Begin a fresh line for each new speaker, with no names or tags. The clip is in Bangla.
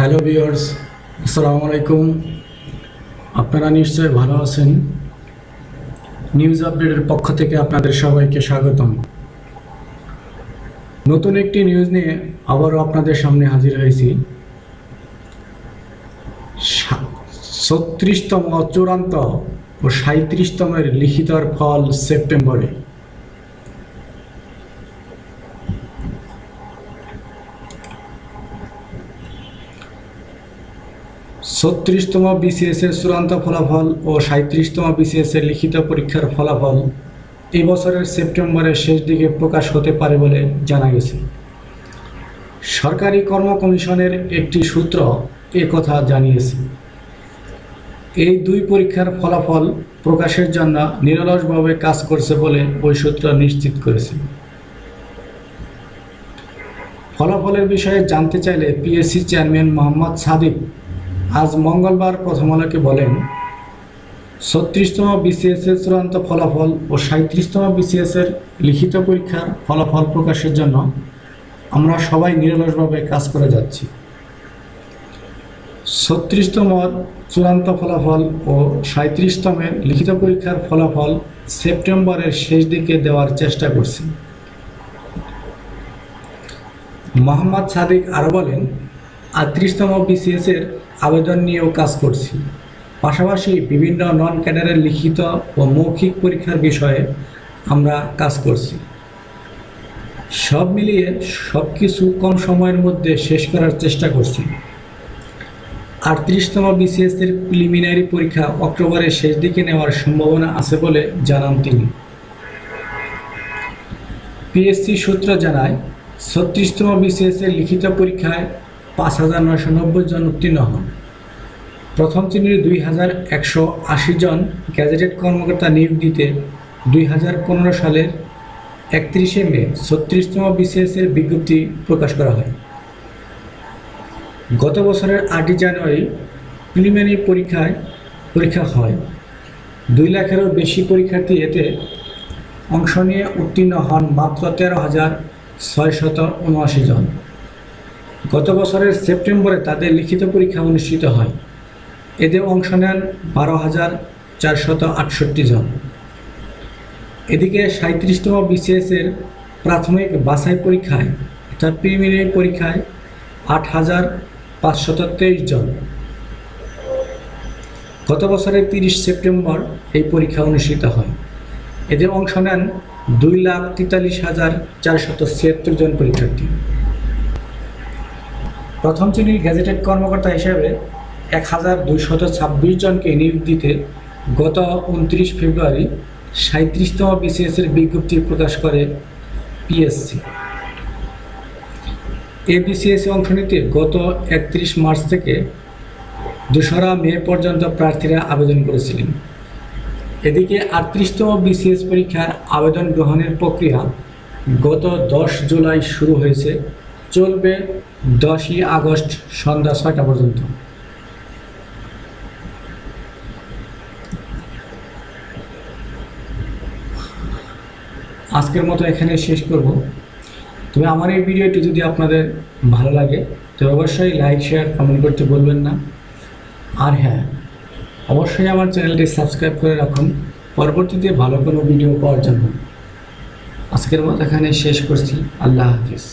হ্যালো ভিউয়ার্স, আসসালামু আলাইকুম। আপনারা নিশ্চয়ই ভালো আছেন। নিউজ আপডেটের পক্ষ থেকে আপনাদের সবাইকে স্বাগতম। নতুন একটি নিউজ নিয়ে আবারও আপনাদের সামনে হাজির হয়েছি। ছত্রিশতম চূড়ান্ত ও সাঁত্রিশতমের লিখিতর ফল সেপ্টেম্বরে। ছত্রিশতম বিসিএস এর চূড়ান্ত ফলাফল ও সাঁত্রিশতম বিসিএস এর লিখিত পরীক্ষার ফলাফল এই বছরের সেপ্টেম্বরের শেষ দিকে প্রকাশ হতে পারে বলে জানা গেছে। সরকারি কর্ম কমিশনের একটি সূত্র এ কথা জানিয়েছে। এই দুই পরীক্ষার ফলাফল প্রকাশের জন্য নিরলসভাবে কাজ করছে বলে ওই সূত্র নিশ্চিত করেছে। ফলাফলের বিষয়ে জানতে চাইলে পিএসসি চেয়ারম্যান মোহাম্মদ সাদিক আজ মঙ্গলবার প্রথম আলোকে বলেন, ছত্রিশতম বিসিএস এর চূড়ান্ত ফলাফল ও সাঁত্রিশতম বিসিএস এর লিখিত পরীক্ষার ফলাফল প্রকাশের জন্য আমরা সবাই নিরলসভাবে কাজ করে যাচ্ছি। ছত্রিশতম চূড়ান্ত ফলাফল ও সাঁত্রিশতমের লিখিত পরীক্ষার ফলাফল সেপ্টেম্বরের শেষ দিকে দেওয়ার চেষ্টা করছি। মোহাম্মদ সাদিক আরও বলেন আটত্রিশতম বিসিএস এর আবেদন নিয়েও কাজ করছি। পাশাপাশি বিভিন্ন নন ক্যাডারের লিখিত ও মৌখিক পরীক্ষার বিষয়ে আমরা কাজ করছি। সব মিলিয়ে সব কিছু কম সময়ের মধ্যে শেষ করার চেষ্টা করছি। আটত্রিশতম বিসিএস এর প্রিলিমিনারি পরীক্ষা অক্টোবরের শেষ দিকে নেওয়ার সম্ভাবনা আছে বলে জানান তিনি। পিএসসি সূত্র জানায়, ছত্রিশতম বিসিএস এর লিখিত পরীক্ষায় পাঁচ হাজার নয়শো নব্বই জন উত্তীর্ণ হন। প্রথম শ্রেণির দুই হাজার একশো আশি জন গ্যাজেটেড কর্মকর্তা নিয়োগ দিতে দুই হাজার পনেরো সালের একত্রিশে মে ছত্রিশতম বিসিএস এর বিজ্ঞপ্তি প্রকাশ করা হয়। গত বছরের আটই জানুয়ারি প্রিলিমিনারি পরীক্ষায় পরীক্ষা হয়। দুই লাখেরও বেশি পরীক্ষার্থী এতে অংশ নিয়ে উত্তীর্ণ হন মাত্র তেরো হাজার ছয়শত উনআশি জন। গত বছরের সেপ্টেম্বরে তাদের লিখিত পরীক্ষা অনুষ্ঠিত হয়। এতে অংশ নেন বারো হাজার চারশত আটষট্টি জন। এদিকে সাঁত্রিশতম বিসিএসের প্রাথমিক বাছাই পরীক্ষায়, অর্থাৎ প্রিলিমিনারি পরীক্ষায় আট হাজার পাঁচশত তেইশ জন। গত বছরের তিরিশ সেপ্টেম্বর এই পরীক্ষা অনুষ্ঠিত হয়। এতে অংশ নেন দুই লাখ তেতাল্লিশ হাজার চারশত ছিয়াত্তর জন পরীক্ষার্থী। প্রথম শ্রেণির গ্যাজেটেড কর্মকর্তা হিসেবে এক হাজার দুইশত ছাব্বিশ জনকে নিয়োগ দিতে গত উনত্রিশ ফেব্রুয়ারি সাঁত্রিশতম বিসিএসের বিজ্ঞপ্তি প্রকাশ করে পিএসসি। এ বিসিএসে অংশ নিতে গত একত্রিশ মার্চ থেকে দোসরা মে পর্যন্ত প্রার্থীরা আবেদন করেছিলেন। এদিকে আটত্রিশতম বিসিএস পরীক্ষার আবেদন গ্রহণের প্রক্রিয়া গত দশ জুলাই শুরু হয়েছে। চলবে দশই আগস্ট সন্ধ্যা ছয়টা পর্যন্ত। আজকের মতো এখানে শেষ করব। তবে আমার এই ভিডিওটি যদি আপনাদের ভালো লাগে, তবে অবশ্যই লাইক, শেয়ার, কমেন্ট করতে বলবেন না। আর হ্যাঁ অবশ্যই আমার চ্যানেলটি সাবস্ক্রাইব করে রাখুন। পরবর্তীতে ভালো কোনো ভিডিও পাওয়ার জন্য। আজকের মতো এখানে শেষ করছি। আল্লাহ হাফিজ।